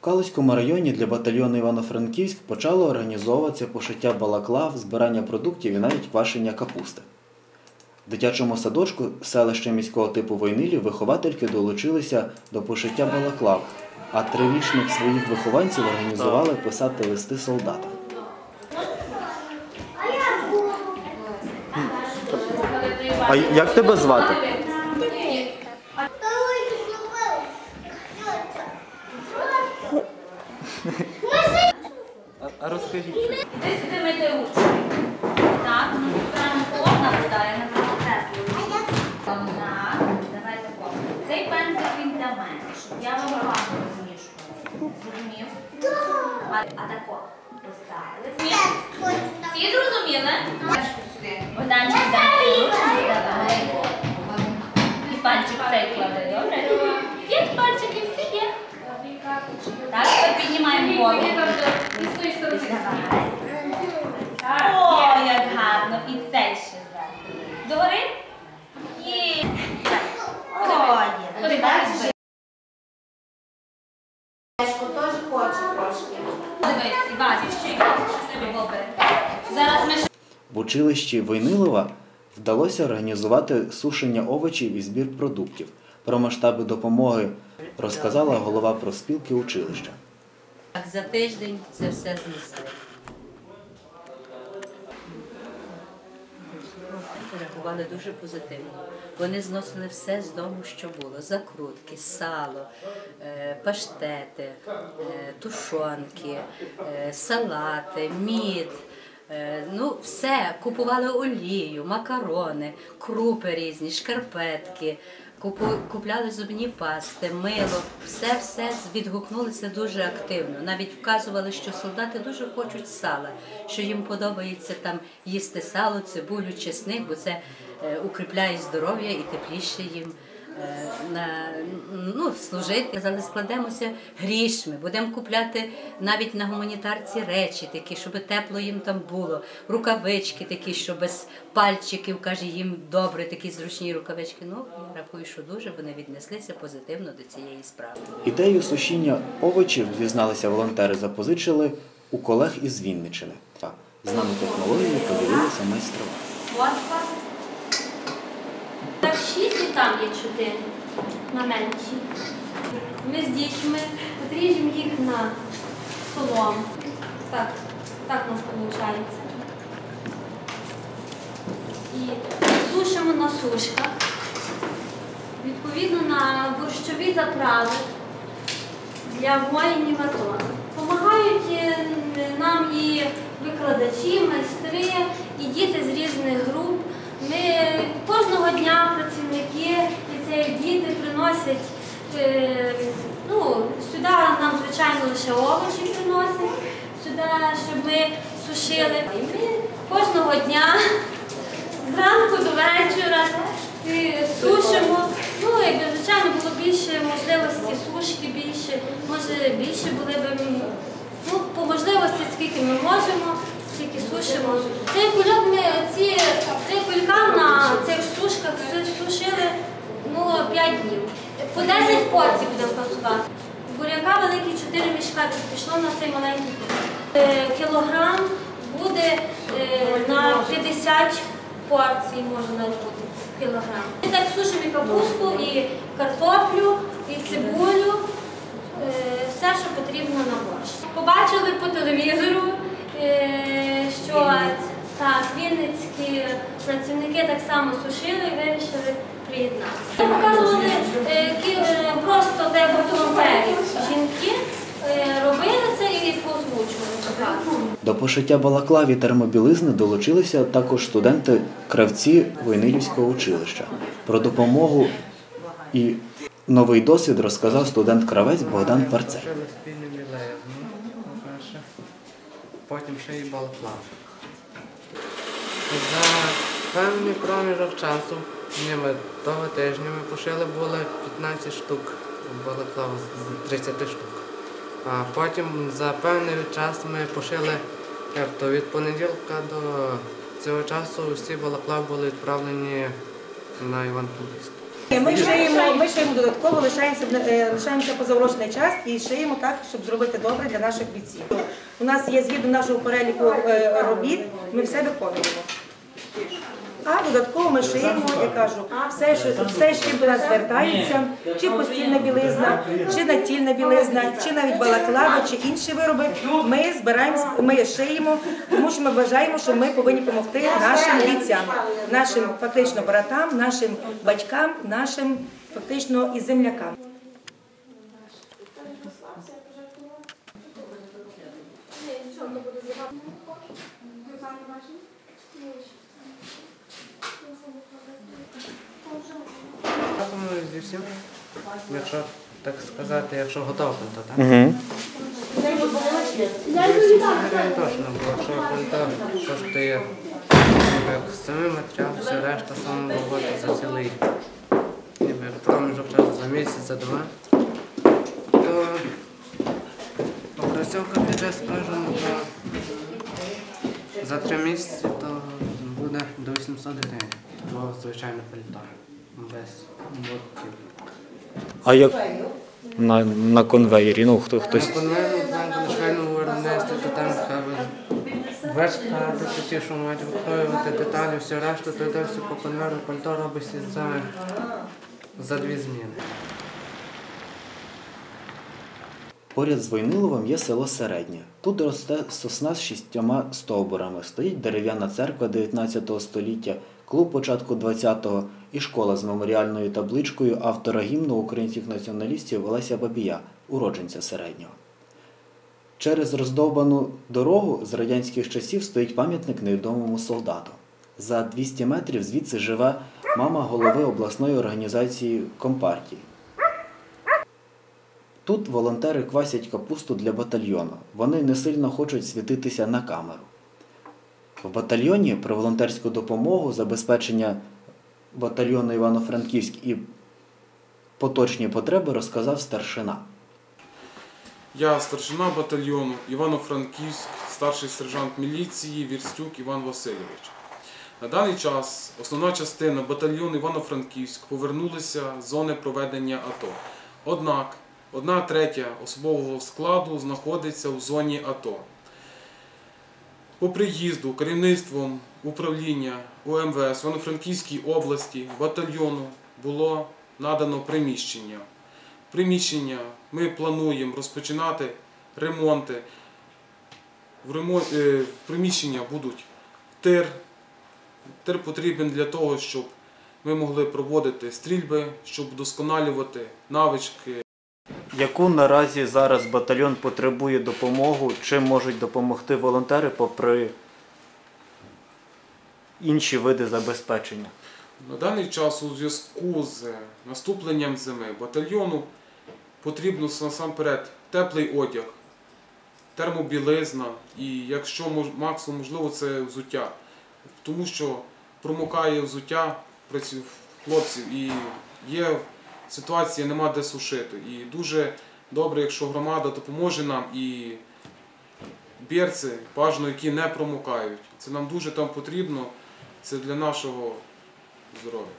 В Калузькому районі для батальйону Івано-Франківськ почало організовуватися пошиття балаклав, збирання продуктів і навіть квашення капусти. В дитячому садочку селища міського типу Войнилів виховательки долучилися до пошиття балаклав, а трирічних своїх вихованців організували писати листи солдатам. А як тебе звати? А розкажіть. Ви сюди мити ручки. Так, ну прямо холодна вода, я не теплою. Так, давайте по. Цей пензик він для мене, щоб я вам гарно розмішувала. Зрозумів? А, а тако поставили. Всі зрозуміли? Богданчик, дай ручки, давай. І пальчик цей клади, добре? Є пальчики, всі є. Так, тепер піднімаємо голову. О, як гарно. І цей ще зверху. Догори? Є. О, є. Бачиш? теж хочу трошки. Дивись, Івась, ще. Зараз В училищі Войнилова вдалося організувати сушення овочів і збір продуктів. Про масштаби допомоги розказала голова проспілки училища. Так, за тиждень це все знесли. Реагували дуже позитивно. Вони зносили все з дому, що було: закрутки, сало, е, паштети, е, тушонки, е, салати, мід. Е, Ну, все, купували олію, макарони, крупи різні, шкарпетки, купу- купляли зубні пасти, мило. Все все відгукнулися дуже активно. Навіть вказували, що солдати дуже хочуть сала, що їм подобається там їсти сало, цибулю, чесник, бо це е, укріпляє здоров'я і тепліше їм. Е, На ну, служити, казали, складемося грішми, будемо купляти навіть на гуманітарці речі, такі, щоб тепло їм там було, рукавички такі, що без пальчиків, каже, їм добре, такі зручні рукавички. Ну, я рахую, що дуже вони віднеслися позитивно до цієї справи. Ідею сушіння овочів, зізналися волонтери, запозичили у колег із Вінничини. З нами технологією поділилися майстрова. Там є чотири на менші. Ми з дітьми подріжемо їх на солому. Так, так у нас виходить. І сушимо на сушках. Відповідно на борщові заправи для воїнів АТО. Помагають е, нам і викладачі, майстри, і діти з різних груп. Ми кожного дня працівники і діти приносять е, ну, сюди нам, звичайно, лише овочі приносять, сюди, щоб ми сушили. І ми кожного дня зранку до вечора сушимо. Ну, якби, звичайно, було більше можливості сушки, більше, може більше були б ну, по можливості, скільки ми можемо, скільки сушимо. Цей кульок ми ці цей кулька на цих сушках сушили ну, 5 днів. По 10 порцій будемо працювати. Буряка великі 4 мішка пішло на цей маленький кульок. Е, Кілограм буде е, на 50 порцій, може навіть бути кілограм. Ми так сушимо і капусту, і картоплю, і цибулю, е, все, що потрібно на борщ. Побачили по телевізору, е, що так, вінницькі працівники так само сушили і вирішили приєднатися. Показували е, просто де волонтерів. Жінки е, робили це і позвучували. До пошиття балаклав і термобілизни долучилися також студенти-кравці Войнилівського училища. Про допомогу і новий досвід розказав студент-кравець Богдан Парцей. Ну. Потім ще й балаклав. Певний проміжок часу, днями того тижня ми пошили були 15 штук балаклав з 30 штук. А потім за певний час ми пошили, тобто від понеділка до цього часу всі балаклав були відправлені на Іван-Франківськ. Ми шиємо, ми шиємо додатково, лишаємося, лишаємося поза урочний час і шиємо так, щоб зробити добре для наших бійців. У нас є згідно нашого переліку е, робіт, ми все виконуємо. А додатково ми шиємо, я кажу, все, що все, з чим до нас звертаються, чи постільна білизна, чи натільна білизна, чи навіть балаклава, чи інші вироби. Ми збираємо, ми шиємо, тому що ми вважаємо, що ми повинні допомогти нашим бійцям, нашим фактично братам, нашим батькам, нашим фактично і землякам. Разом зі всім, якщо так сказати, якщо готовий, то так. Угу. Точно, бо якщо пальто коштує як самий матеріал, все решта саме робота за цілий. Ніби проміжок часу за місяць, за два. То опрацьовка піде, скажімо, то за три місяці то буде до 800 гривень. Бо звичайне пальто. Без ботків. А як на, на конвеєрі? Ну, хто, хтось. На конвейеру там буде швейному виробництві, то там то ті, що мають викроювати деталі, все решту, то йде все по конвейеру, пальто робиться за, за дві зміни. Поряд з Войниловим є село Середнє. Тут росте сосна з шістьома стовбурами. Стоїть дерев'яна церква 19 століття, клуб початку 20-го і школа з меморіальною табличкою автора гімну українських націоналістів Олеся Бабія, уродженця середнього. Через роздовбану дорогу з радянських часів стоїть пам'ятник невідомому солдату. За 200 метрів звідси живе мама голови обласної організації Компартії. Тут волонтери квасять капусту для батальйону. Вони не сильно хочуть світитися на камеру. В батальйоні про волонтерську допомогу, забезпечення батальйону Івано-Франківськ і поточні потреби розказав старшина. Я старшина батальйону Івано-Франківськ, старший сержант міліції Вірстюк Іван Васильович. На даний час основна частина батальйону Івано-Франківськ повернулася з зони проведення АТО. Однак одна третя особового складу знаходиться в зоні АТО. По приїзду керівництвом управління УМВС в Івано-Франківській області батальйону було надано приміщення. Приміщення ми плануємо розпочинати ремонти. В ремон... е, в приміщення будуть тир. Тир потрібен для того, щоб ми могли проводити стрільби, щоб вдосконалювати навички Яку наразі зараз батальйон потребує допомогу, чим можуть допомогти волонтери попри інші види забезпечення? На даний час у зв'язку з наступленням зими батальйону потрібно насамперед теплий одяг, термобілизна і, якщо максимум можливо, це взуття. Тому що промокає взуття хлопців і є ситуація, нема де сушити. І дуже добре, якщо громада допоможе нам і бірці, бажано, які не промокають. Це нам дуже там потрібно, це для нашого здоров'я.